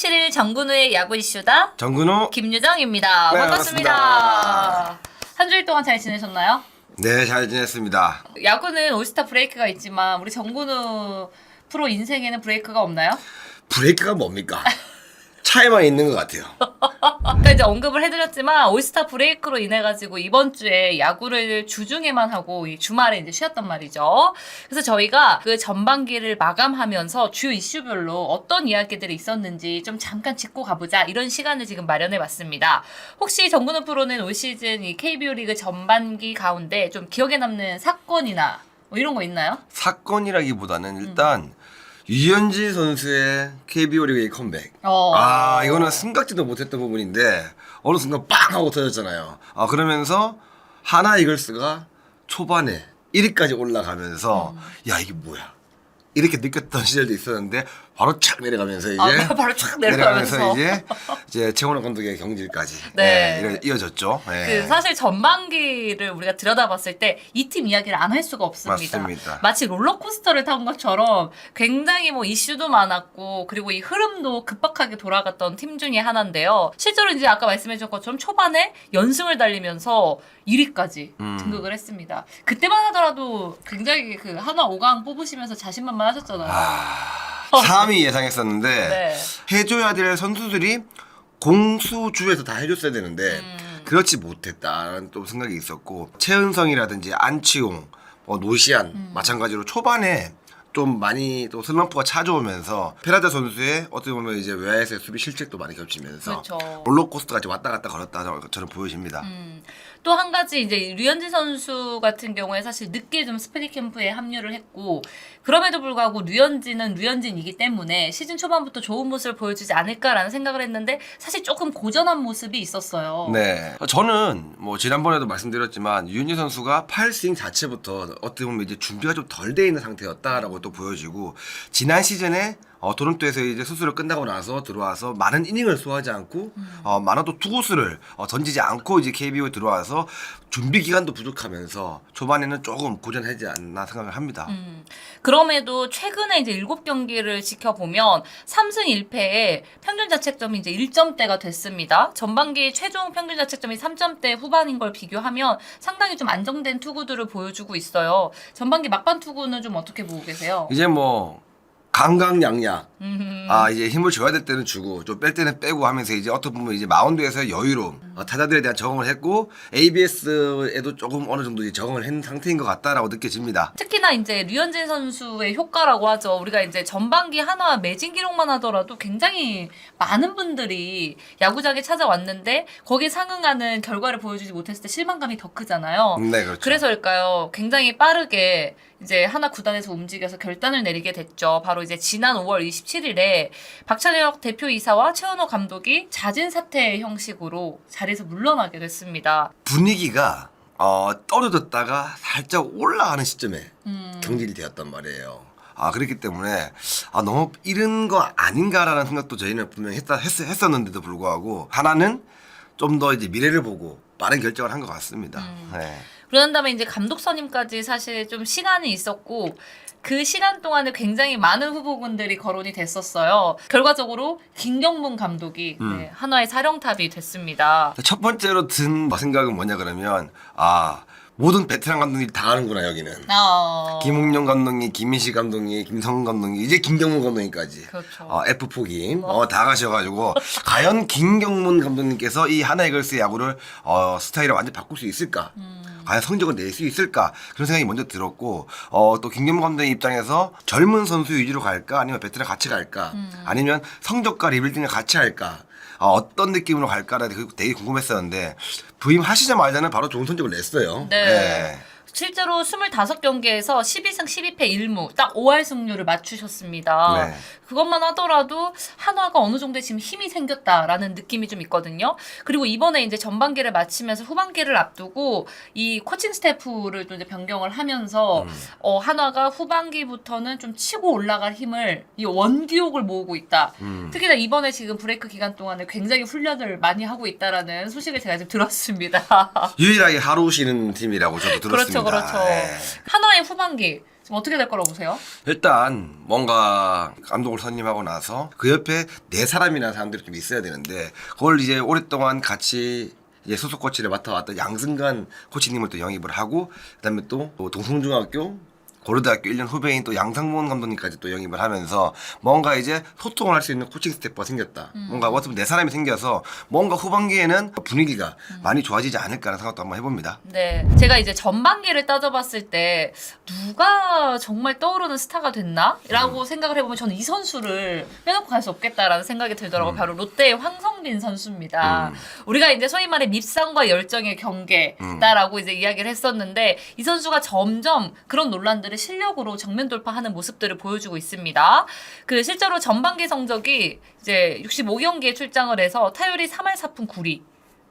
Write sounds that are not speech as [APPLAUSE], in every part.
7일 정근우의 야구 이슈다. 정근호. 김유정입니다. 네, 반갑습니다. 반갑습니다. 한 주일 동안 잘 지내셨나요? 네, 잘 지냈습니다. 야구는 올스타 브레이크가 있지만 우리 정근우 프로 인생에는 브레이크가 없나요? 브레이크가 뭡니까? [LAUGHS] 차에만 있는 것 같아요. 아까 [LAUGHS] 이제 언급을 해드렸지만 올스타 브레이크로 인해 가지고 이번 주에 야구를 주중에만 하고 이 주말에 이제 쉬었단 말이죠. 그래서 저희가 그 전반기를 마감하면서 주 이슈별로 어떤 이야기들이 있었는지 좀 잠깐 짚고 가보자 이런 시간을 지금 마련해봤습니다. 혹시 정근우 프로는 올 시즌 이 KBO 리그 전반기 가운데 좀 기억에 남는 사건이나 뭐 이런 거 있나요? 사건이라기보다는 일단 유현진 선수의 KBO 리그의 컴백. 어. 아, 이거는 생각지도 못했던 부분인데 어느 순간 빵 하고 터졌잖아요. 아, 그러면서 하나 이글스가 초반에 1위까지 올라가면서 야, 이게 뭐야? 이렇게 느꼈던 시절도 있었는데 바로 착 내려가면서 이제 아, [LAUGHS] 바로 착 내려가면서. 이제 이제 최원호 감독의 경질까지 네. 네, 이어- 이어졌죠. 네. 그 사실 전반기를 우리가 들여다봤을 때 이 팀 이야기를 안 할 수가 없습니다. 맞습니다. 마치 롤러코스터를 탄 것처럼 굉장히 뭐 이슈도 많았고 그리고 이 흐름도 급박하게 돌아갔던 팀 중에 하나인데요. 실제로 이제 아까 말씀해준 것처럼 초반에 연승을 달리면서 1위까지 음. 등극을 했습니다. 그때만 하더라도 굉장히 그 하나 5강 뽑으시면서 자신만만 하셨잖아요. 아, 3위 예상했었는데 네. 해줘야 될 선수들이 공수주에서 다 해줬어야 되는데 음. 그렇지 못했다는 또 생각이 있었고 최은성이라든지 안치홍, 뭐 노시안 음. 마찬가지로 초반에 좀 많이 또 슬럼프가 찾아오면서 페라자 선수의 어떻게 보면 이제 외야에서의 수비 실책도 많이 겹치면서 그렇죠. 롤러코스터 같이 왔다 갔다 걸었다 저는 보여집니다. 음. 또 한 가지 이제 류현진 선수 같은 경우에 사실 늦게 좀 스프리 캠프에 합류를 했고 그럼에도 불구하고 류현진은 류현진이기 때문에 시즌 초반부터 좋은 모습을 보여주지 않을까라는 생각을 했는데 사실 조금 고전한 모습이 있었어요. 네. 저는 뭐 지난번에도 말씀드렸지만 유현진 선수가 팔스윙 자체부터 어떻게 보면 이제 준비가 좀 덜 돼 있는 상태였다라고 또 보여지고 지난 시즌에 어, 토론토에서 이제 수술을 끝나고 나서 들어와서 많은 이닝을 소화하지 않고 어, 많아도 투구수를 어, 던지지 않고 이제 KBO에 들어와서 준비 기간도 부족하면서 초반에는 조금 고전하지 않나 생각을 합니다. 음, 그럼에도 최근에 이제 7경기를 지켜보면 3승 1패에 평균 자책점이 이제 1점대가 됐습니다. 전반기 최종 평균 자책점이 3점대 후반인 걸 비교하면 상당히 좀 안정된 투구들을 보여주고 있어요. 전반기 막판 투구는 좀 어떻게 보고 계세요? 이제 뭐 강강약약 음, 아 이제 힘을 줘야 될 때는 주고 좀 뺄 때는 빼고 하면서 이제 어떻게 보면 이제 마운드에서 여유로움 어, 타자들에 대한 적응을 했고 ABS에도 조금 어느 정도 이제 적응을 한 상태인 것 같다라고 느껴집니다. 특히나 이제 류현진 선수의 효과라고 하죠. 우리가 이제 전반기 하나 매진 기록만 하더라도 굉장히 많은 분들이 야구장에 찾아왔는데 거기에 상응하는 결과를 보여주지 못했을 때 실망감이 더 크잖아요. 네 그렇죠. 그래서일까요? 굉장히 빠르게 이제 하나 구단에서 움직여서 결단을 내리게 됐죠. 바로 이제 지난 5월 27일 에 박찬혁 대표이사와 최원호 감독이 자진 사퇴 형식으로 자리에서 물러나게 됐습니다. 분위기가 어, 떨어졌다가 살짝 올라가는 시점에 음. 경질이 되었단 말이에요. 아 그렇기 때문에 아 너무 이른 거 아닌가라는 생각도 저희는 분명히 했, 했, 했었는데도 불구하고 하나는 좀 더 이제 미래를 보고 빠른 결정을 한 것 같습니다. 음. 네. 그런 다음에 이제 감독 선임까지 사실 좀 시간이 있었고 그 시간 동안에 굉장히 많은 후보군들이 거론이 됐었어요. 결과적으로 김경문 감독이 음. 네, 한화의 사령탑이 됐습니다. 첫 번째로 든 생각은 뭐냐 그러면 아 모든 베테랑 감독들이 다 하는구나 여기는. 어... 김웅룡 감독님, 김민식 감독님, 김성훈 감독님, 이제 김경문 감독님까지. 그렇죠. 어, F4 김, 어, 다 가셔가지고, [LAUGHS] 과연 김경문 감독님께서 이 하나 이글스 야구를, 어, 스타일을 완전 바꿀 수 있을까? 음. 과연 성적을 낼 수 있을까? 그런 생각이 먼저 들었고, 어, 또 김경문 감독님 입장에서 젊은 선수 위주로 갈까? 아니면 베테랑 같이 갈까? 음. 아니면 성적과 리빌딩을 같이 할까? 어, 어떤 느낌으로 갈까라 되게 궁금했었는데, 부임하시자마자는 바로 좋은 성적을 냈어요. 네. 실제로 25경기에서 12승 12패 1무 딱 5할 승률을 맞추셨습니다. 네. 그것만 하더라도 한화가 어느 정도 지금 힘이 생겼다라는 느낌이 좀 있거든요. 그리고 이번에 이제 전반기를 마치면서 후반기를 앞두고 이 코칭 스태프를 또 이제 변경을 하면서 음. 어, 한화가 후반기부터는 좀 치고 올라갈 힘을 이 원기옥을 모으고 있다. 음. 특히나 이번에 지금 브레이크 기간 동안에 굉장히 훈련을 많이 하고 있다라는 소식을 제가 지금 들었습니다. [LAUGHS] 유일하게 하루 쉬는 팀이라고 저도 들었습니다. 그렇죠, 그렇죠. 네. 한화의 후반기 좀 어떻게 될 거라고 보세요? 일단 뭔가 감독을 선임하고 나서 그 옆에 네 사람이나 사람들이 좀 있어야 되는데 그걸 이제 오랫동안 같이 이제 소속 코치를 맡아왔던 양승관 코치님을 또 영입을 하고 그다음에 또 동성중학교 고려대학교 1년 후배인 또 양상문 감독님까지 또 영입을 하면서 뭔가 이제 소통을 할 수 있는 코칭 스태프가 생겼다. 뭔가 어떻게 네 사람이 생겨서 뭔가 후반기에는 분위기가 많이 좋아지지 않을까라는 생각도 한번 해봅니다. 네. 제가 이제 전반기를 따져봤을 때 누가 정말 떠오르는 스타가 됐나? 라고 생각을 해보면 저는 이 선수를 빼놓고 갈 수 없겠다라는 생각이 들더라고요. 바로 롯데의 황성빈 선수입니다. 우리가 이제 소위 말해 밉상과 열정의 경계다라고 이제 이야기를 했었는데 이 선수가 점점 그런 논란들을 실력으로 정면 돌파하는 모습들을 보여주고 있습니다. 그 실제로 전반기 성적이 이제 65경기에 출장을 해서 타율이 3할 4푼 9리.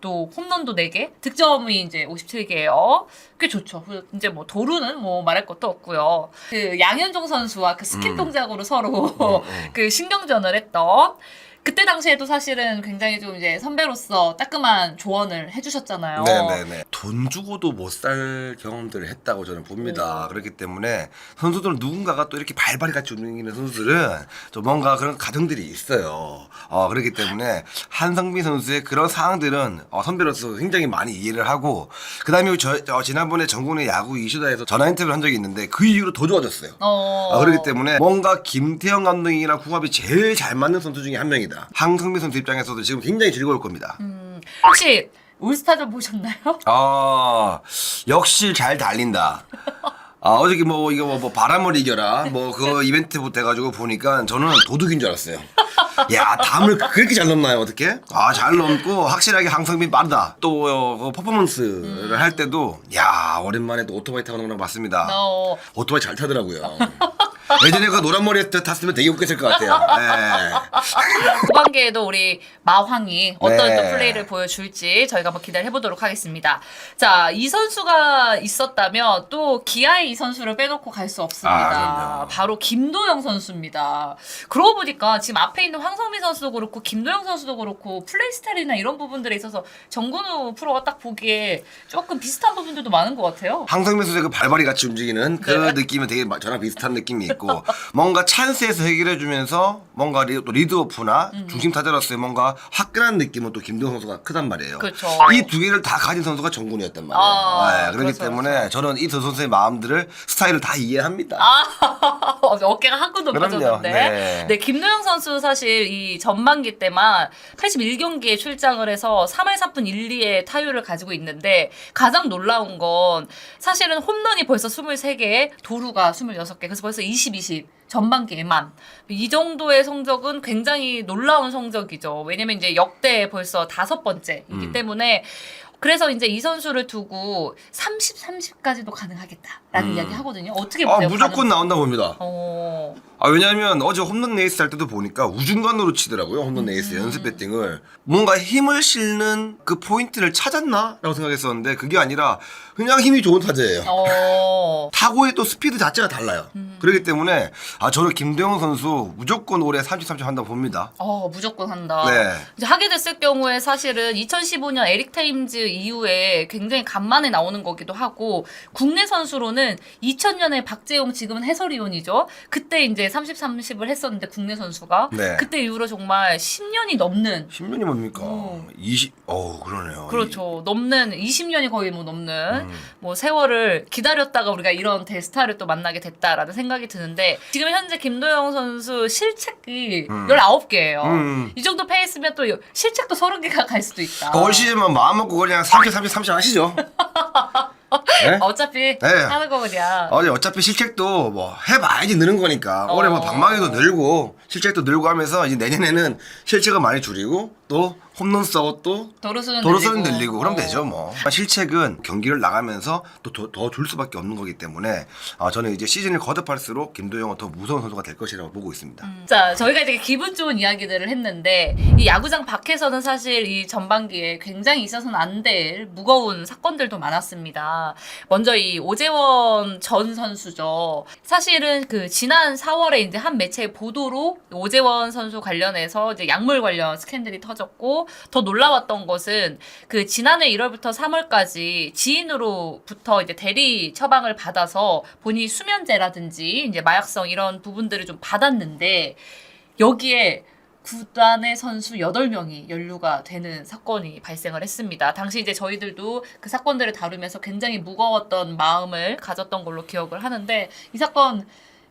또 홈런도 4개, 득점이 이제 57개예요. 꽤 좋죠. 그 이제 뭐 도루는 뭐 말할 것도 없고요. 그 양현종 선수와 그 스킨 음. 동작으로 서로 음. [LAUGHS] 그 신경전을 했던 그때 당시에도 사실은 굉장히 좀 이제 선배로서 따끔한 조언을 해주셨잖아요. 네네네. 돈 주고도 못 살 경험들을 했다고 저는 봅니다. 오. 그렇기 때문에 선수들은 누군가가 또 이렇게 발발이 같이 움직이는 선수들은 좀 뭔가 그런 가정들이 있어요. 어, 그렇기 때문에 한성민 선수의 그런 상황들은 어, 선배로서 굉장히 많이 이해를 하고 그 다음에 저, 저 지난번에 전국의 야구 이슈다에서 전화 인터뷰를 한 적이 있는데 그 이후로 더 좋아졌어요. 어. 아, 그렇기 때문에 뭔가 김태형 감독이랑 궁합이 제일 잘 맞는 선수 중에 한 명이다. 황성민 선수 입장에서도 지금 굉장히 즐거울 겁니다. 음, 혹시 올스타전 보셨나요? 아 역시 잘 달린다. 아 어저께 뭐 이거 뭐, 뭐 바람을 이겨라 뭐 그 이벤트부터 해가지고 보니까 저는 도둑인 줄 알았어요. 야 담을 그렇게 잘 넘나요 어떻게? 아 잘 넘고 확실하게 항성빈 빠르다. 또 어, 그 퍼포먼스를 할 때도 야 오랜만에 또 오토바이 타고 오는 걸 봤습니다. 어, 오토바이 잘 타더라고요. [LAUGHS] 예전에 그 노란 머리 탔으면 되게 웃겼을 것 같아요. 네. 후반기에도 우리 마황이 어떤 네. 또 플레이를 보여줄지 저희가 한번 기대를 해보도록 하겠습니다. 자, 이 선수가 있었다면 또 기아의 이 선수를 빼놓고 갈 수 없습니다. 아. 바로 김도영 선수입니다. 그러고 보니까 지금 앞에 있는 황성민 선수도 그렇고 김도영 선수도 그렇고 플레이 스타일이나 이런 부분들에 있어서 정근우 프로가 딱 보기에 조금 비슷한 부분들도 많은 것 같아요. 황성민 선수의 그 발발이 같이 움직이는 그 네. 느낌은 되게 마- 저랑 비슷한 느낌이 있고 뭔가 찬스에서 해결해주면서 뭔가 리, 또 리드오프나 음. 중심 타자로서의 뭔가 화끈한 느낌은 또 김도영 선수가 크단 말이에요. 그렇죠. 이두 개를 다 가진 선수가 정군이었단 말이에요. 아, 네, 그렇기 그렇죠, 때문에 그렇죠. 저는 이 두 선수의 마음들을 스타일을 다 이해합니다. 아, [LAUGHS] 어깨가 한껏 그럼요. 높아졌는데. 네. 네. 김노영 선수 사실 이 전반기 때만 81경기에 출장을 해서 3할 4푼 1, 2의 타율을 가지고 있는데 가장 놀라운 건 사실은 홈런이 벌써 23개, 도루가 26개. 그래서 벌써 20, 20. 전반기에만 이 정도의 성적은 굉장히 놀라운 성적이죠. 왜냐면 이제 역대 벌써 다섯 번째이기 음. 때문에 그래서 이제 이 선수를 두고 30, 30까지도 가능하겠다라는 음. 이야기 하거든요. 어떻게 아, 보세요? 무조건 가능- 나온다 봅니다. 어. 아, 왜냐하면 어제 홈런 레이스 할 때도 보니까 우중간으로 치더라고요. 홈런 레이스 연습 배팅을. 뭔가 힘을 실는 그 포인트를 찾았나? 라고 생각했었는데 그게 아니라 그냥 힘이 좋은 타자예요. 어. [LAUGHS] 타고의 또 스피드 자체가 달라요. 그렇기 때문에 아 저는 김도영 선수 무조건 올해 30, 30 한다고 봅니다. 어, 무조건 한다. 네. 이제 하게 됐을 경우에 사실은 2015년 에릭 테임즈 이후에 굉장히 간만에 나오는 거기도 하고 국내 선수로는 2000년에 박재용 지금은 해설위원이죠. 그때 이제 30, 30을 했었는데 국내 선수가 네. 그때 이후로 정말 10년이 넘는 10년이 뭡니까? 오. 20, 어우, 그러네요. 그렇죠. 넘는 20년이 거의 뭐 넘는 음. 뭐 세월을 기다렸다가 우리가 이런 대스타를 또 만나게 됐다라는 생각이 드는데 지금 현재 김도영 선수 실책이 음. 19개예요. 음. 이 정도 페이스면 또 실책도 30개가 갈 수도 있다. 올 시즌만 마음 먹고 그냥 30, 30, 30 하시죠. [LAUGHS] 네? [LAUGHS] 어차피 네. 하는 거 그냥. 어제 어차피 실책도 뭐 해봐야지 느는 거니까 어. 올해 뭐 방망이도 늘고 실책도 늘고 하면서 이제 내년에는 실책을 많이 줄이고 또 홈런 쏘고 또 도루수는 도로수는 늘리고. 늘리고 그럼 어. 되죠 뭐 실책은 경기를 나가면서 또더줄 수밖에 없는 거기 때문에 아, 저는 이제 시즌을 거듭할수록 김도영은 더 무서운 선수가 될 것이라고 보고 있습니다. 자, 저희가 되게 기분 좋은 이야기들을 했는데 이 야구장 밖에서는 사실 이 전반기에 굉장히 있어서는 안 될 무거운 사건들도 많았습니다. 먼저 이 오재원 전 선수죠. 사실은 그 지난 4월에 이제 한 매체의 보도로 오재원 선수 관련해서 이제 약물 관련 스캔들이 터졌 터졌고 더 놀라웠던 것은 그 지난해 1월부터 3월까지 지인으로부터 이제 대리 처방을 받아서 본인이 수면제라든지 이제 마약성 이런 부분들을 좀 받았는데 여기에 구단의 선수 8명이 연루가 되는 사건이 발생을 했습니다. 당시 이제 저희들도 그 사건들을 다루면서 굉장히 무거웠던 마음을 가졌던 걸로 기억을 하는데 이 사건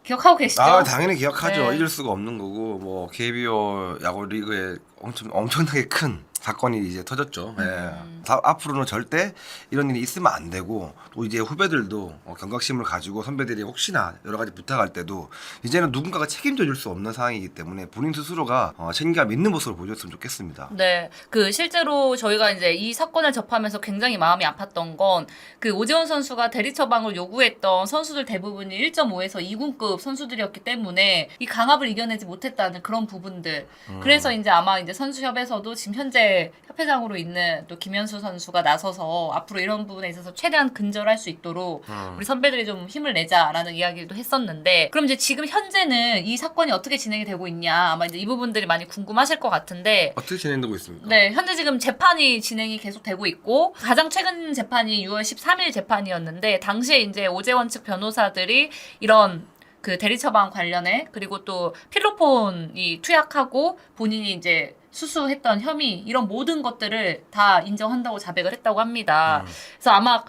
기억하고 계시죠? 아 당연히 기억하죠. 네. 잊을 수가 없는 거고 뭐 KBO 야구 리그에 엄청 엄청나게 큰 사건이 이제 터졌죠. 예. 음. 다- 앞으로는 절대 이런 일이 있으면 안 되고 또 이제 후배들도 어, 경각심을 가지고 선배들이 혹시나 여러 가지 부탁할 때도 이제는 누군가가 책임져 줄 수 없는 상황이기 때문에 본인 스스로가 어, 책임감 있는 모습을 보여줬으면 좋겠습니다. 네, 그 실제로 저희가 이제 이 사건을 접하면서 굉장히 마음이 아팠던 건 그 오재원 선수가 대리 처방을 요구했던 선수들 대부분이 1.5에서 2군급 선수들이었기 때문에 이 강압을 이겨내지 못했다는 그런 부분들. 그래서 이제 아마 이제 선수협에서도 지금 현재 협회장으로 있는 또 김현수 선수가 나서서 앞으로 이런 부분에 있어서 최대한 근절할 수 있도록 우리 선배들이 좀 힘을 내자라는 이야기도 했었는데 그럼 이제 지금 현재는 이 사건이 어떻게 진행이 되고 있냐 아마 이제 이 부분들이 많이 궁금하실 것 같은데 어떻게 진행되고 있습니까? 네, 현재 지금 재판이 진행이 계속 되고 있고 가장 최근 재판이 6월 13일 재판이었는데 당시에 이제 오재원 측 변호사들이 이런 그 대리 처방 관련해 그리고 또 필로폰이 투약하고 본인이 이제 수수했던 혐의 이런 모든 것들을 다 인정한다고 자백을 했다고 합니다. 음. 그래서 아마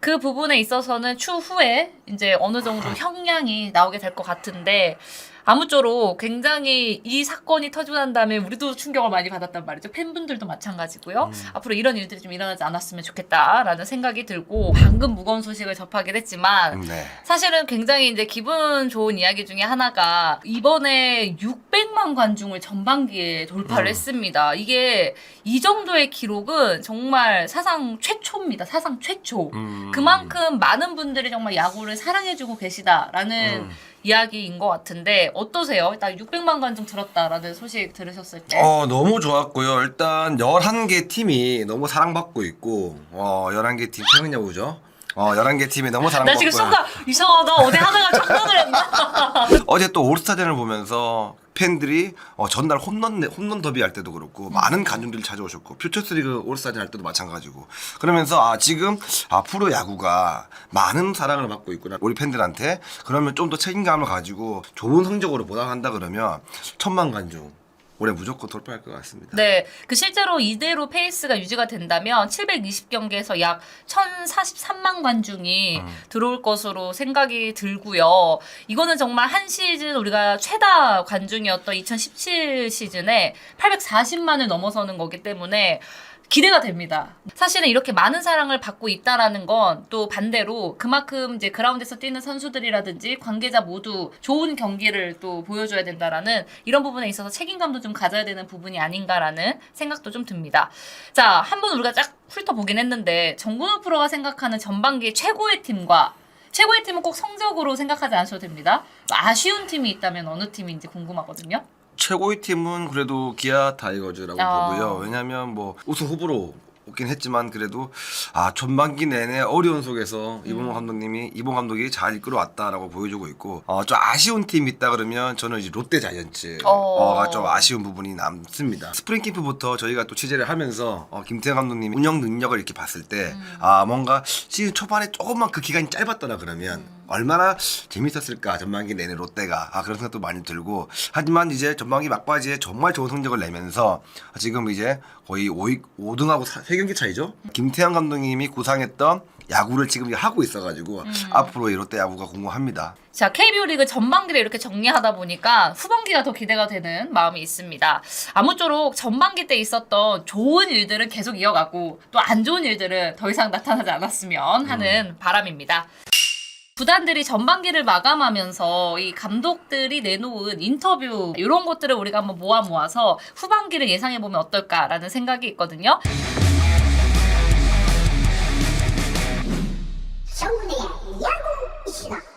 그 부분에 있어서는 추후에 이제 어느 정도 형량이 나오게 될 것 같은데 아무쪼록 굉장히 이 사건이 터지고 난 다음에 우리도 충격을 많이 받았단 말이죠. 팬분들도 마찬가지고요. 앞으로 이런 일들이 좀 일어나지 않았으면 좋겠다라는 생각이 들고 방금 무거운 소식을 접하긴 했지만 네. 사실은 굉장히 이제 기분 좋은 이야기 중에 하나가 이번에 600 만 관중을 전반기에 돌파를 음. 했습니다. 이게 이 정도의 기록은 정말 사상 최초입니다. 사상 최초. 음. 그만큼 많은 분들이 정말 야구를 사랑해주고 계시다라는 음. 이야기인 것 같은데 어떠세요? 일단 600만 관중 들었다라는 소식 들으셨을 때. 어, 너무 좋았고요. 일단 11개 팀이 너무 사랑받고 있고 어, 11개 팀 최근 야구죠. 어, 11개 팀이 너무 나 사랑받고 지금 순간 이상하다 어디 하다가 [LAUGHS] 착각을 했나? 어제 또 올스타전을 보면서 팬들이 어, 전날 홈런 내- 홈런 더비 할 때도 그렇고 많은 관중들이 찾아오셨고 퓨처스리그 올스타전 할 때도 마찬가지고 그러면서 아 지금 아 프로 야구가 많은 사랑을 받고 있구나. 우리 팬들한테 그러면 좀 더 책임감을 가지고 좋은 성적으로 보답한다 그러면 천만 관중 올해 무조건 돌파할 것 같습니다. 네, 그 실제로 이대로 페이스가 유지가 된다면 720경기에서 약 1,043만 관중이 음. 들어올 것으로 생각이 들고요. 이거는 정말 한 시즌 우리가 최다 관중이었던 2017 시즌에 840만을 넘어서는 거기 때문에 기대가 됩니다. 사실은 이렇게 많은 사랑을 받고 있다라는 건 또 반대로 그만큼 이제 그라운드에서 뛰는 선수들이라든지 관계자 모두 좋은 경기를 또 보여줘야 된다라는 이런 부분에 있어서 책임감도 좀 가져야 되는 부분이 아닌가라는 생각도 좀 듭니다. 자, 한 번 우리가 쫙 훑어보긴 했는데 정근호 프로가 생각하는 전반기 최고의 팀과 최고의 팀은 꼭 성적으로 생각하지 않으셔도 됩니다. 아쉬운 팀이 있다면 어느 팀인지 궁금하거든요. 최고의 팀은 그래도 기아 타이거즈라고 아. 보고요. 왜냐하면 뭐 우승 후보로 오긴 했지만 그래도 아 전반기 내내 어려운 속에서 이봉 음. 감독님이 이봉 감독이 잘 이끌어 왔다라고 보여주고 있고 어 좀 아쉬운 팀이 있다 그러면 저는 이제 롯데 자이언츠 어. 어가 좀 아쉬운 부분이 남습니다. 스프링 캠프부터 저희가 또 취재를 하면서 어, 김태형 감독님이 운영 능력을 이렇게 봤을 때 음. 아 뭔가 시즌 초반에 조금만 그 기간이 짧았더라 그러면 음. 얼마나 재밌었을까 전반기 내내 롯데가 아 그런 생각도 많이 들고 하지만 이제 전반기 막바지에 정말 좋은 성적을 내면서 지금 이제 거의 5위, 5등하고 3경기 차이죠 김태형 감독님이 구상했던 야구를 지금 하고 있어가지고 음. 앞으로 이 롯데 야구가 궁금합니다. 자, KBO 리그 전반기를 이렇게 정리하다 보니까 후반기가 더 기대가 되는 마음이 있습니다. 아무쪼록 전반기 때 있었던 좋은 일들은 계속 이어가고 또 안 좋은 일들은 더 이상 나타나지 않았으면 하는 바람입니다. 구단들이 전반기를 마감하면서 이 감독들이 내놓은 인터뷰 이런 것들을 우리가 한번 모아 모아서 후반기를 예상해 보면 어떨까라는 생각이 있거든요. 정훈의 야구 시간